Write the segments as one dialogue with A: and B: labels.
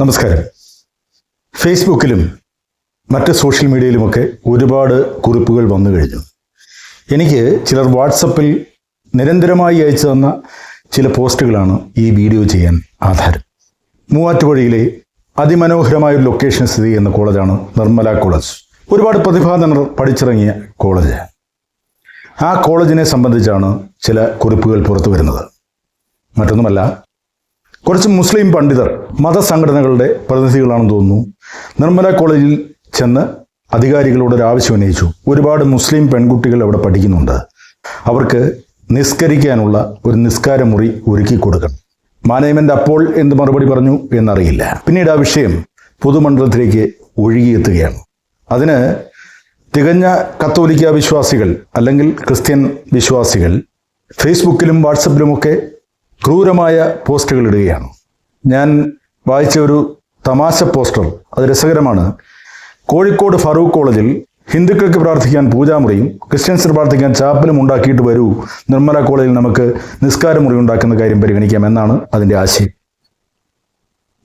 A: നമസ്കാരം. ഫേസ്ബുക്കിലും മറ്റ് സോഷ്യൽ മീഡിയയിലുമൊക്കെ ഒരുപാട് കുറിപ്പുകൾ വന്നു കഴിഞ്ഞു. എനിക്ക് ചിലർ വാട്സപ്പിൽ നിരന്തരമായി അയച്ചു തന്ന ചില പോസ്റ്റുകളാണ് ഈ വീഡിയോ ചെയ്യാൻ ആധാരം. മൂവാറ്റുപുഴയിലെ അതിമനോഹരമായ ഒരു ലൊക്കേഷൻ സ്ഥിതി ചെയ്യുന്ന കോളേജാണ് നിർമ്മല കോളേജ്. ഒരുപാട് പ്രതിഭാധനർ പഠിച്ചിറങ്ങിയ കോളേജ്. ആ കോളേജിനെ സംബന്ധിച്ചാണ് ചില കുറിപ്പുകൾ പുറത്തു വരുന്നത് മറ്റൊന്നുമല്ല കുറച്ച് മുസ്ലിം പണ്ഡിതർ മതസംഘടനകളുടെ പ്രതിനിധികളാണെന്ന് തോന്നുന്നു. നിർമ്മല കോളേജിൽ ചെന്ന് അധികാരികളോട് ഒരു ആവശ്യം ഉന്നയിച്ചു. ഒരുപാട് മുസ്ലിം പെൺകുട്ടികൾ അവിടെ പഠിക്കുന്നുണ്ട്. അവർക്ക് നിസ്കരിക്കാനുള്ള ഒരു നിസ്കാരമുറി ഒരുക്കി കൊടുക്കണം. മാനേജ്മെന്റ് അപ്പോൾ എന്ത് മറുപടി പറഞ്ഞു എന്നറിയില്ല. പിന്നീട് ആ വിഷയം പൊതുമണ്ഡലത്തിലേക്ക് ഒഴുകിയെത്തുകയാണ്. അതിന് തികഞ്ഞ കത്തോലിക്ക വിശ്വാസികൾ അല്ലെങ്കിൽ ക്രിസ്ത്യൻ വിശ്വാസികൾ ഫേസ്ബുക്കിലും വാട്സപ്പിലുമൊക്കെ ക്രൂരമായ പോസ്റ്റുകൾ ഇടുകയാണ്. ഞാൻ വായിച്ച ഒരു തമാശ പോസ്റ്റർ അത് രസകരമാണ്. കോഴിക്കോട് ഫറൂഖ് കോളേജിൽ ഹിന്ദുക്കൾക്ക് പ്രാർത്ഥിക്കാൻ പൂജാമുറിയും ക്രിസ്ത്യൻസിന് പ്രാർത്ഥിക്കാൻ ചാപ്പലും ഉണ്ടാക്കിയിട്ട് വരൂ. നിർമ്മല കോളേജിൽ നമുക്ക് നിസ്കാരമുറി ഉണ്ടാക്കുന്ന കാര്യം പരിഗണിക്കാം എന്നാണ് അതിന്റെ ആശയം.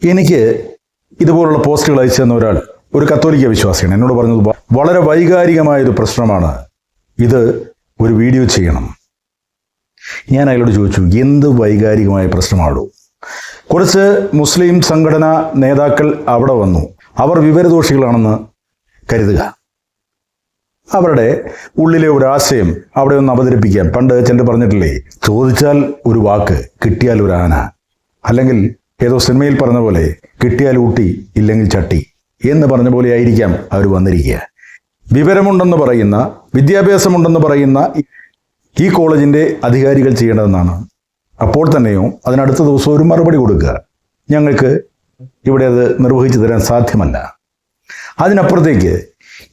A: എനിക്ക് ഇതുപോലുള്ള പോസ്റ്റുകൾ അയച്ചു തന്ന ഒരാൾ ഒരു കത്തോലിക്ക വിശ്വാസിയാണ്. എന്നോട് പറഞ്ഞത് വളരെ വൈകാരികമായ ഒരു പ്രശ്നമാണ്. ഇത് ഒരു വീഡിയോ ചെയ്യണം. ഞാൻ അയാളോട് ചോദിച്ചു എന്ത് വൈകാരികമായ പ്രശ്നമാണോ കുറച്ച് മുസ്ലിം സംഘടനാ നേതാക്കൾ അവിടെ വന്നു. അവർ വിവരദോഷികളാണെന്ന് കരുതുക. അവരുടെ ഉള്ളിലെ ഒരു ആശയം അവിടെ ഒന്ന് അവതരിപ്പിക്കാൻ പണ്ട് ചിലർ പറഞ്ഞിട്ടില്ലേ ചോദിച്ചാൽ ഒരു വാക്ക് കിട്ടിയാൽ ഒരു ആന. അല്ലെങ്കിൽ ഏതോ സിനിമയിൽ പറഞ്ഞ പോലെ കിട്ടിയാൽ ഊട്ടി ഇല്ലെങ്കിൽ ചട്ടി എന്ന് പറഞ്ഞ പോലെ ആയിരിക്കാം അവർ വന്നിരിക്കുക. വിവരമുണ്ടെന്ന് പറയുന്ന വിദ്യാഭ്യാസമുണ്ടെന്ന് പറയുന്ന ഈ കോളേജിന്റെ അധികാരികൾ ചെയ്യേണ്ടതെന്നാണ്. അപ്പോൾ തന്നെയോ അതിനടുത്ത ദിവസം ഒരു മറുപടി കൊടുക്കുക. ഞങ്ങൾക്ക് ഇവിടെ അത് നിർവഹിച്ചു തരാൻ സാധ്യമല്ല. അതിനപ്പുറത്തേക്ക്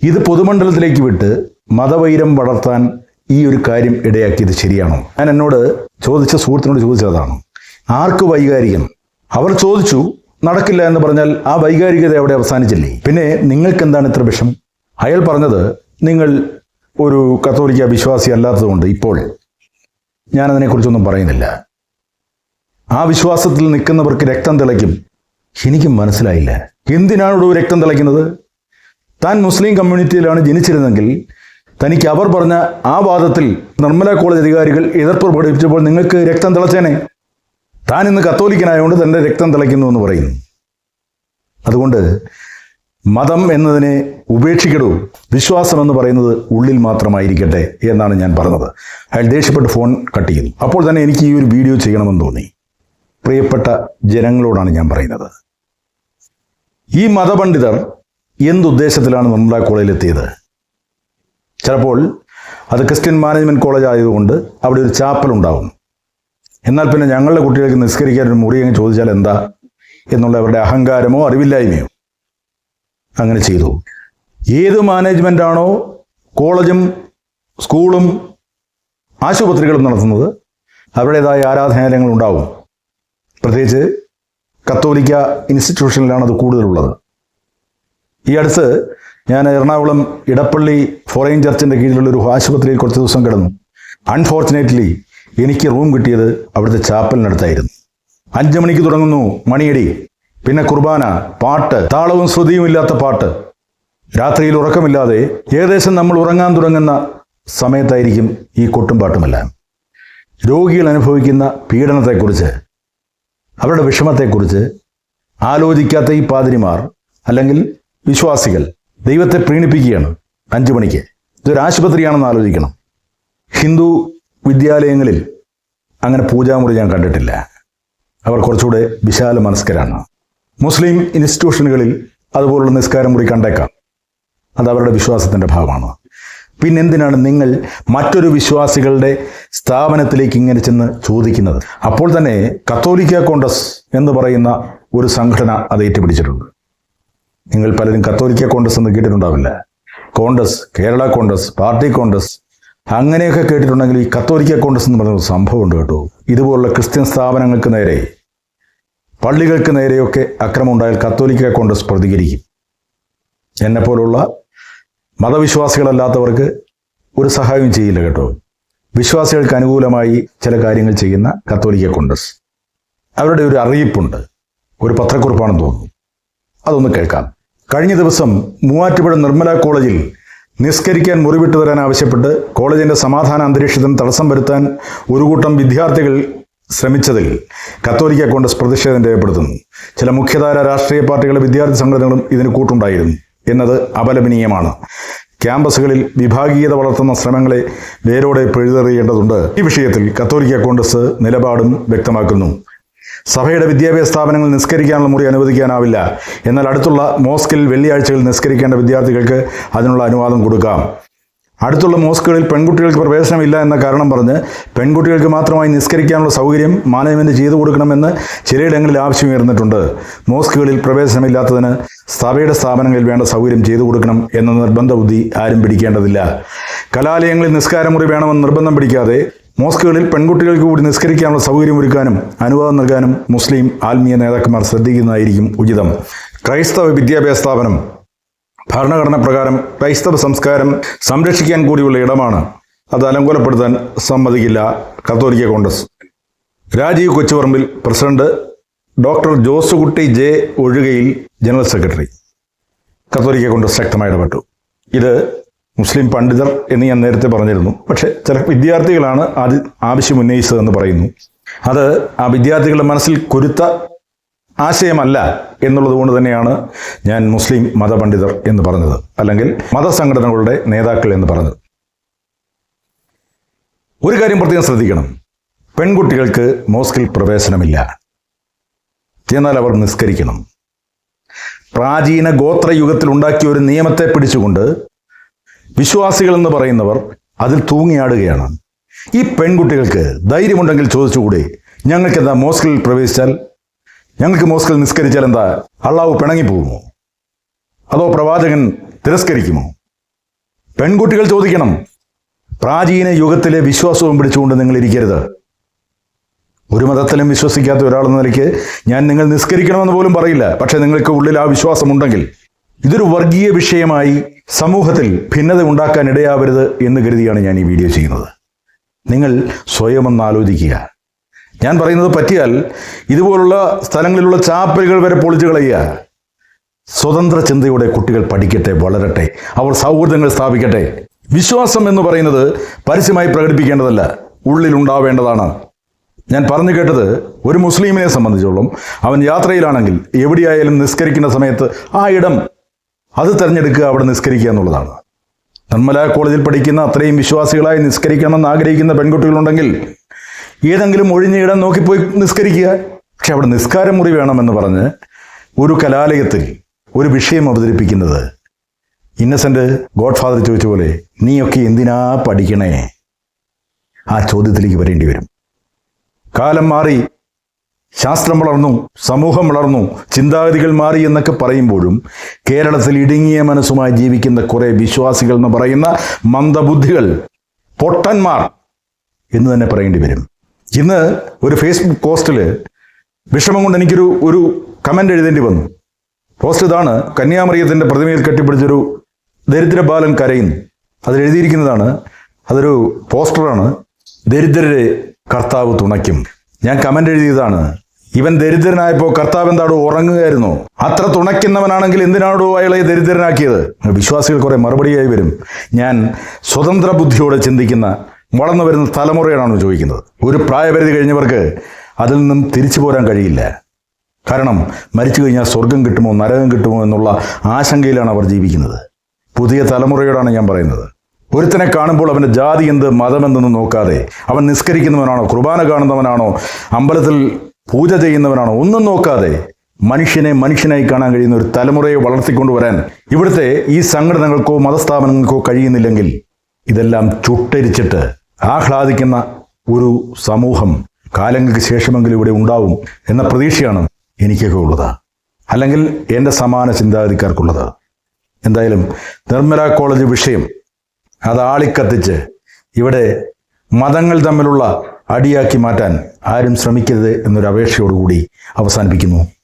A: ഇത് പൊതുമണ്ഡലത്തിലേക്ക് വിട്ട് മതവൈരം വളർത്താൻ ഈ ഒരു കാര്യം ഇടയാക്കിയത് ശരിയാണോ? ഞാൻ എന്നോട് ചോദിച്ച സുഹൃത്തിനോട് ചോദിച്ചതാണ്. ആർക്ക് വൈകാരികം? അവർ ചോദിച്ചു നടക്കില്ല എന്ന് പറഞ്ഞാൽ ആ വൈകാരികത അവിടെ അവസാനിച്ചില്ലേ? പിന്നെ നിങ്ങൾക്ക് എന്താണ് ഇത്ര വിഷം? അയാൾ പറഞ്ഞത് നിങ്ങൾ ഒരു കത്തോലിക്ക വിശ്വാസി അല്ലാത്തതുകൊണ്ട് ഇപ്പോൾ ഞാൻ അതിനെക്കുറിച്ചൊന്നും പറയുന്നില്ല. ആ വിശ്വാസത്തിൽ നിൽക്കുന്നവർക്ക് രക്തം തിളയ്ക്കും. എനിക്കും മനസ്സിലായില്ല. എന്തിനാണ് രക്തം തിളയ്ക്കുന്നത്? താൻ മുസ്ലിം കമ്മ്യൂണിറ്റിയിലാണ് ജനിച്ചിരുന്നെങ്കിൽ തനിക്ക് അവർ പറഞ്ഞ ആ വാദത്തിൽ നിർമ്മല കോളേജ് അധികാരികൾ എതിർപ്പ് പ്രകടിപ്പിച്ചപ്പോൾ നിങ്ങൾക്ക് രക്തം തിളച്ചേനെ. താൻ ഇന്ന് കത്തോലിക്കനായതുകൊണ്ട് തന്റെ രക്തം തിളയ്ക്കുന്നു എന്ന് പറയുന്നു. അതുകൊണ്ട് മതം എന്നതിനെ ഉപേക്ഷിക്കടൂ. വിശ്വാസം എന്ന് പറയുന്നത് ഉള്ളിൽ മാത്രമായിരിക്കട്ടെ എന്നാണ് ഞാൻ പറഞ്ഞത്. അയാൾ ദേഷ്യപ്പെട്ട് ഫോൺ കട്ട് ചെയ്തു അപ്പോൾ തന്നെ എനിക്ക് ഈ ഒരു വീഡിയോ ചെയ്യണമെന്ന് തോന്നി. പ്രിയപ്പെട്ട ജനങ്ങളോടാണ് ഞാൻ പറയുന്നത്. ഈ മതപണ്ഡിതർ എന്തുദ്ദേശത്തിലാണ് നമ്മുടെ കോളേജിലെത്തിയത്? ചിലപ്പോൾ അത് ക്രിസ്ത്യൻ മാനേജ്മെന്റ് കോളേജ് ആയതുകൊണ്ട് അവിടെ ഒരു ചാപ്പൽ ഉണ്ടാവും എന്നാൽ പിന്നെ ഞങ്ങളുടെ കുട്ടികൾക്ക് നിസ്കരിക്കാൻ ഒരു മുറി അങ്ങ് ചോദിച്ചാൽ എന്താ? എന്നുള്ള അവരുടെ അഹങ്കാരമോ അറിവില്ലായ്മയോ? അങ്ങനെ ചെയ്തു. ഏത് മാനേജ്മെന്റാണോ കോളേജും സ്കൂളും ആശുപത്രികളും നടത്തുന്നത് അവരുടേതായ ആരാധനാലയങ്ങൾ ഉണ്ടാവും. പ്രത്യേകിച്ച് കത്തോലിക്ക ഇൻസ്റ്റിറ്റ്യൂഷനിലാണ് അത് കൂടുതലുള്ളത്. ഈ അടുത്ത് ഞാൻ എറണാകുളം ഇടപ്പള്ളി ഫോറൈൻ ചർച്ചിന്റെ കീഴിലുള്ള ഒരു ആശുപത്രിയിൽ കുറച്ച് ദിവസം കിടന്നു. അൺഫോർച്ചുനേറ്റ്ലി എനിക്ക് റൂം കിട്ടിയത് അവിടുത്തെ ചാപ്പലിനടുത്തായിരുന്നു അഞ്ച് മണിക്ക് തുടങ്ങുന്നു മണിയടി. പിന്നെ കുർബാന പാട്ട് താളവും ശ്രുതിയും ഇല്ലാത്ത പാട്ട്. രാത്രിയിൽ ഉറക്കമില്ലാതെ ഏകദേശം നമ്മൾ ഉറങ്ങാൻ തുടങ്ങുന്ന സമയത്തായിരിക്കും ഈ കൊട്ടും പാട്ടുമെല്ലാം. രോഗികൾ അനുഭവിക്കുന്ന പീഡനത്തെക്കുറിച്ച് അവരുടെ വിഷമത്തെക്കുറിച്ച് ആലോചിക്കാത്ത ഈ പാതിരിമാർ അല്ലെങ്കിൽ വിശ്വാസികൾ ദൈവത്തെ പ്രീണിപ്പിക്കുകയാണ് അഞ്ചു മണിക്ക്. ഇതൊരു ആശുപത്രിയാണെന്ന് ആലോചിക്കണം. ഹിന്ദു വിദ്യാലയങ്ങളിൽ അങ്ങനെ പൂജാമുറി ഞാൻ കണ്ടിട്ടില്ല. അവർ കുറച്ചുകൂടെ വിശാല മനസ്കരാണ് മുസ്ലിം ഇൻസ്റ്റിറ്റ്യൂഷനുകളിൽ അതുപോലുള്ള നിസ്കാരം മുറി കണ്ടേക്കാം. അത് അവരുടെ വിശ്വാസത്തിന്റെ ഭാഗമാണ്. പിന്നെന്തിനാണ് നിങ്ങൾ മറ്റൊരു വിശ്വാസികളുടെ സ്ഥാപനത്തിലേക്ക് ഇങ്ങനെ ചെന്ന് ചോദിക്കുന്നത്? അപ്പോൾ തന്നെ കത്തോലിക്ക കോൺഗ്രസ് എന്ന് പറയുന്ന ഒരു സംഘടന അത് ഏറ്റുപിടിച്ചിട്ടുണ്ട്. നിങ്ങൾ പലരും കത്തോലിക്ക കോൺഗ്രസ് എന്ന് കേട്ടിട്ടുണ്ടാവില്ല. കോൺഗ്രസ് കേരള കോൺഗ്രസ് പാർട്ടി കോൺഗ്രസ് അങ്ങനെയൊക്കെ കേട്ടിട്ടുണ്ടെങ്കിൽ ഈ കത്തോലിക്ക കോൺഗ്രസ് എന്ന് പറയുന്ന സംഭവമുണ്ട് കേട്ടോ. ഇതുപോലുള്ള ക്രിസ്ത്യൻ സ്ഥാപനങ്ങൾക്ക് നേരെ പള്ളികൾക്ക് നേരെയൊക്കെ അക്രമം ഉണ്ടായാൽ കത്തോലിക്ക കോൺഗ്രസ് പ്രതികരിക്കും. എന്നെപ്പോലുള്ള മതവിശ്വാസികളല്ലാത്തവർക്ക് ഒരു സഹായവും ചെയ്യില്ല കേട്ടോ. വിശ്വാസികൾക്ക് അനുകൂലമായി ചില കാര്യങ്ങൾ ചെയ്യുന്ന കത്തോലിക്ക കോൺഗ്രസ് അവരുടെ ഒരു അറിയിപ്പുണ്ട്. ഒരു പത്രക്കുറിപ്പാണെന്ന് തോന്നുന്നു. അതൊന്ന് കേൾക്കാം. കഴിഞ്ഞ ദിവസം മൂവാറ്റുപുഴ നിർമ്മല കോളേജിൽ നിസ്കരിക്കാൻ മുറിവിട്ടു തരാൻ ആവശ്യപ്പെട്ട് കോളേജിന്റെ സമാധാന അന്തരീക്ഷത്തിന് തടസ്സം വരുത്താൻ ഒരു കൂട്ടം വിദ്യാർത്ഥികൾ ശ്രമിച്ചതിൽ കത്തോലിക്ക കോൺഗ്രസ് പ്രതിഷേധം രേഖപ്പെടുത്തുന്നു. ചില മുഖ്യധാര രാഷ്ട്രീയ പാർട്ടികളും വിദ്യാർത്ഥി സംഘടനകളും ഇതിന് കൂട്ടുണ്ടായിരുന്നു. എന്നത് അപലപനീയമാണ്. ക്യാമ്പസുകളിൽ വിഭാഗീയത വളർത്തുന്ന ശ്രമങ്ങളെ വേരോടെ പിഴുതെറിയേണ്ടതുണ്ട്. ഈ വിഷയത്തിൽ കത്തോലിക്ക കോൺഗ്രസ് നിലപാടും വ്യക്തമാക്കുന്നു. സഭയുടെ വിദ്യാഭ്യാസ സ്ഥാപനങ്ങൾ നിസ്കരിക്കാനുള്ള മുറി അനുവദിക്കാനാവില്ല. എന്നാൽ അടുത്തുള്ള മോസ്കിൽ വെള്ളിയാഴ്ചകളിൽ നിസ്കരിക്കേണ്ട വിദ്യാർത്ഥികൾക്ക് അതിനുള്ള അനുവാദം കൊടുക്കാം. അടുത്തുള്ള മോസ്കുകളിൽ പെൺകുട്ടികൾക്ക് പ്രവേശനമില്ല എന്ന കാരണം പറഞ്ഞ് പെൺകുട്ടികൾക്ക് മാത്രമായി നിസ്കരിക്കാനുള്ള സൗകര്യം മാനേജ്മെന്റ് ചെയ്തു കൊടുക്കണമെന്ന് ചിലയിടങ്ങളിൽ ആവശ്യമുയർന്നിട്ടുണ്ട് മോസ്കുകളിൽ പ്രവേശനമില്ലാത്തതിന് സഭയുടെ സ്ഥാപനങ്ങളിൽ വേണ്ട സൗകര്യം ചെയ്തു കൊടുക്കണം എന്ന നിർബന്ധ ബുദ്ധി ആരും പിടിക്കേണ്ടതില്ല. കലാലയങ്ങളിൽ നിസ്കാരമുറി വേണമെന്ന് നിർബന്ധം പിടിക്കാതെ മോസ്കുകളിൽ പെൺകുട്ടികൾക്ക് കൂടി നിസ്കരിക്കാനുള്ള സൗകര്യം ഒരുക്കാനും അനുവാദം നൽകാനും മുസ്ലിം ആത്മീയ നേതാക്കന്മാർ ശ്രദ്ധിക്കുന്നതായിരിക്കും ഉചിതം. ക്രൈസ്തവ വിദ്യാഭ്യാസ സ്ഥാപനം ഭരണഘടന പ്രകാരം ക്രൈസ്തവ സംസ്കാരം സംരക്ഷിക്കാൻ കൂടിയുള്ള ഇടമാണ്. അത് അലങ്കോലപ്പെടുത്താൻ സമ്മതിക്കില്ല കത്തോലിക്ക Congress. Rajeev Kochuparambil president doctor Josukutty J Ozhukayil general secretary. കത്തോലിക്ക കോൺഗ്രസ് ശക്തമായി ഇടപെട്ടു. ഇത് മുസ്ലിം പണ്ഡിതർ എന്ന് ഞാൻ നേരത്തെ പറഞ്ഞിരുന്നു. പക്ഷേ ചില വിദ്യാർത്ഥികളാണ് ആദ്യം ആവശ്യം ഉന്നയിച്ചതെന്ന് പറയുന്നു. അത് ആ വിദ്യാർത്ഥികളുടെ മനസ്സിൽ കുരുത്ത ആശയമല്ല എന്നുള്ളത് കൊണ്ട് തന്നെയാണ് ഞാൻ മുസ്ലിം മതപണ്ഡിതർ എന്ന് പറഞ്ഞത്. അല്ലെങ്കിൽ മതസംഘടനകളുടെ നേതാക്കൾ എന്ന് പറഞ്ഞത്. ഒരു കാര്യം പ്രത്യേകം ശ്രദ്ധിക്കണം. പെൺകുട്ടികൾക്ക് മോസ്കിൽ പ്രവേശനമില്ല. എന്നാൽ അവർ നിസ്കരിക്കണം. പ്രാചീന ഗോത്രയുഗത്തിൽ ഉണ്ടാക്കിയ ഒരു നിയമത്തെ പിടിച്ചുകൊണ്ട് വിശ്വാസികൾ എന്ന് പറയുന്നവർ അതിൽ തൂങ്ങിയാടുകയാണ്. ഈ പെൺകുട്ടികൾക്ക് ധൈര്യമുണ്ടെങ്കിൽ ചോദിച്ചുകൂടെ ഞങ്ങൾക്ക് എന്താ മോസ്കിൽ പ്രവേശിച്ചാൽ? ഞങ്ങൾക്ക് മോസ്കിൽ നിസ്കരിച്ചാൽ എന്താ പിണങ്ങി പിണങ്ങിപ്പോകുമോ? അതോ പ്രവാചകൻ തിരസ്കരിക്കുമോ? പെൺകുട്ടികൾ ചോദിക്കണം പ്രാചീന യുഗത്തിലെ വിശ്വാസവും പിടിച്ചുകൊണ്ട് നിങ്ങൾ ഇരിക്കരുത്. ഒരു മതത്തിലും വിശ്വസിക്കാത്ത ഒരാളെന്ന നിലയ്ക്ക് ഞാൻ നിങ്ങൾ നിസ്കരിക്കണമെന്ന് പോലും പറയില്ല. പക്ഷേ നിങ്ങൾക്ക് ഉള്ളിൽ ആ വിശ്വാസമുണ്ടെങ്കിൽ ഇതൊരു വർഗീയ വിഷയമായി സമൂഹത്തിൽ ഭിന്നത ഉണ്ടാക്കാൻ ഇടയാവരുത് എന്ന് കരുതിയാണ് ഞാൻ ഈ വീഡിയോ ചെയ്യുന്നത്. നിങ്ങൾ സ്വയം ഒന്ന് ആലോചിക്കുക. ഞാൻ പറയുന്നത് പറ്റിയാൽ ഇതുപോലുള്ള സ്ഥലങ്ങളിലുള്ള ചാപ്പലുകൾ വരെ പൊളിച്ചു കളയുക. സ്വതന്ത്ര ചിന്തയോടെ കുട്ടികൾ പഠിക്കട്ടെ വളരട്ടെ. അവർ സൗഹൃദങ്ങൾ സ്ഥാപിക്കട്ടെ. വിശ്വാസം എന്ന് പറയുന്നത് പരസ്യമായി പ്രകടിപ്പിക്കേണ്ടതല്ല ഉള്ളിൽ ഉണ്ടാവേണ്ടതാണ്. ഞാൻ പറഞ്ഞു കേട്ടത് ഒരു മുസ്ലിമിനെ സംബന്ധിച്ചോളം അവൻ യാത്രയിലാണെങ്കിൽ എവിടെയായാലും നിസ്കരിക്കുന്ന സമയത്ത് ആ ഇടം അത് തിരഞ്ഞെടുക്കുക അവിടെ നിസ്കരിക്കുക എന്നുള്ളതാണ്. നിർമ്മല കോളേജിൽ പഠിക്കുന്ന അത്രയും വിശ്വാസികളായി നിസ്കരിക്കണമെന്ന് ആഗ്രഹിക്കുന്ന പെൺകുട്ടികളുണ്ടെങ്കിൽ ഏതെങ്കിലും ഒഴിഞ്ഞ ഇടം നോക്കിപ്പോയി നിസ്കരിക്കുക. പക്ഷെ അവിടെ നിസ്കാരം മുറി വേണമെന്ന് പറഞ്ഞ് ഒരു കലാലയത്തിൽ ഒരു വിഷയം അവതരിപ്പിക്കുന്നത് ഇന്നസെന്റ് ഗോഡ് ഫാദർ ചോദിച്ച പോലെ നീയൊക്കെ എന്തിനാ പഠിക്കണേ? ആ ചോദ്യത്തിലേക്ക് വരേണ്ടി വരും. കാലം മാറി ശാസ്ത്രം വളർന്നു സമൂഹം വളർന്നു ചിന്താഗതികൾ മാറി എന്നൊക്കെ പറയുമ്പോഴും കേരളത്തിൽ ഇടുങ്ങിയ മനസ്സുമായി ജീവിക്കുന്ന കുറേ വിശ്വാസികൾ എന്ന് പറയുന്ന മന്ദബുദ്ധികൾ പൊട്ടന്മാർ എന്ന് തന്നെ പറയേണ്ടി വരും. ഇന്ന് ഒരു ഫേസ്ബുക്ക് പോസ്റ്റിൽ വിഷമം കൊണ്ട് എനിക്കൊരു ഒരു കമന്റ് എഴുതേണ്ടി വന്നു. പോസ്റ്റ് ഇതാണ് കന്യാമറിയത്തിന്റെ പ്രതിമയിൽ കെട്ടിപ്പിടിച്ചൊരു ദരിദ്ര ബാലൻ കരയുന്നു. അതിൽ എഴുതിയിരിക്കുന്നതാണ് അതൊരു പോസ്റ്ററാണ് ദരിദ്രരെ കർത്താവ് തുണയ്ക്കും. ഞാൻ കമന്റ് എഴുതിയതാണ് ഇവൻ ദരിദ്രനായപ്പോൾ കർത്താവ് എന്താടോ ഉറങ്ങുകയായിരുന്നു? അത്ര തുണയ്ക്കുന്നവനാണെങ്കിൽ എന്തിനാടോ അയാളെ ദരിദ്രനാക്കിയത്? വിശ്വാസികൾ കുറെ മറുപടിയായി വരും. ഞാൻ സ്വതന്ത്ര ബുദ്ധിയോടെ ചിന്തിക്കുന്ന വളർന്നു വരുന്ന തലമുറയോടാണ് ചോദിക്കുന്നത്. ഒരു പ്രായപരിധി കഴിഞ്ഞവർക്ക് അതിൽ നിന്നും തിരിച്ചു പോരാൻ കഴിയില്ല. കാരണം മരിച്ചു കഴിഞ്ഞാൽ സ്വർഗം കിട്ടുമോ നരകം കിട്ടുമോ എന്നുള്ള ആശങ്കയിലാണ് അവർ ജീവിക്കുന്നത്. പുതിയ തലമുറയോടാണ് ഞാൻ പറയുന്നത്. ഒരുത്തനെ കാണുമ്പോൾ അവന്റെ ജാതി എന്ത് മതമെന്തെന്ന് നോക്കാതെ അവൻ നിസ്കരിക്കുന്നവനാണോ കുർബാന കാണുന്നവനാണോ അമ്പലത്തിൽ പൂജ ചെയ്യുന്നവനാണോ ഒന്നും നോക്കാതെ മനുഷ്യനെ മനുഷ്യനായി കാണാൻ കഴിയുന്ന ഒരു തലമുറയെ വളർത്തിക്കൊണ്ടുവരാൻ ഇവിടുത്തെ ഈ സംഘടനകൾക്കോ മതസ്ഥാപനങ്ങൾക്കോ കഴിയുന്നില്ലെങ്കിൽ ഇതെല്ലാം ചുട്ടരിച്ചിട്ട് ആഹ്ലാദിക്കുന്ന ഒരു സമൂഹം കാലങ്ങൾക്ക് ശേഷമെങ്കിലും ഇവിടെ ഉണ്ടാവും എന്ന പ്രതീക്ഷയാണ് എനിക്കൊക്കെ ഉള്ളത്. അല്ലെങ്കിൽ എന്റെ സമാന ചിന്താഗതിക്കാർക്കുള്ളത്. എന്തായാലും നിർമ്മല കോളേജ് വിഷയം അത് ആളിക്കത്തിച്ച് ഇവിടെ മതങ്ങൾ തമ്മിലുള്ള അടിയാക്കി മാറ്റാൻ ആരും ശ്രമിക്കരുത് എന്നൊരു അപേക്ഷയോടുകൂടി അവസാനിപ്പിക്കുന്നു.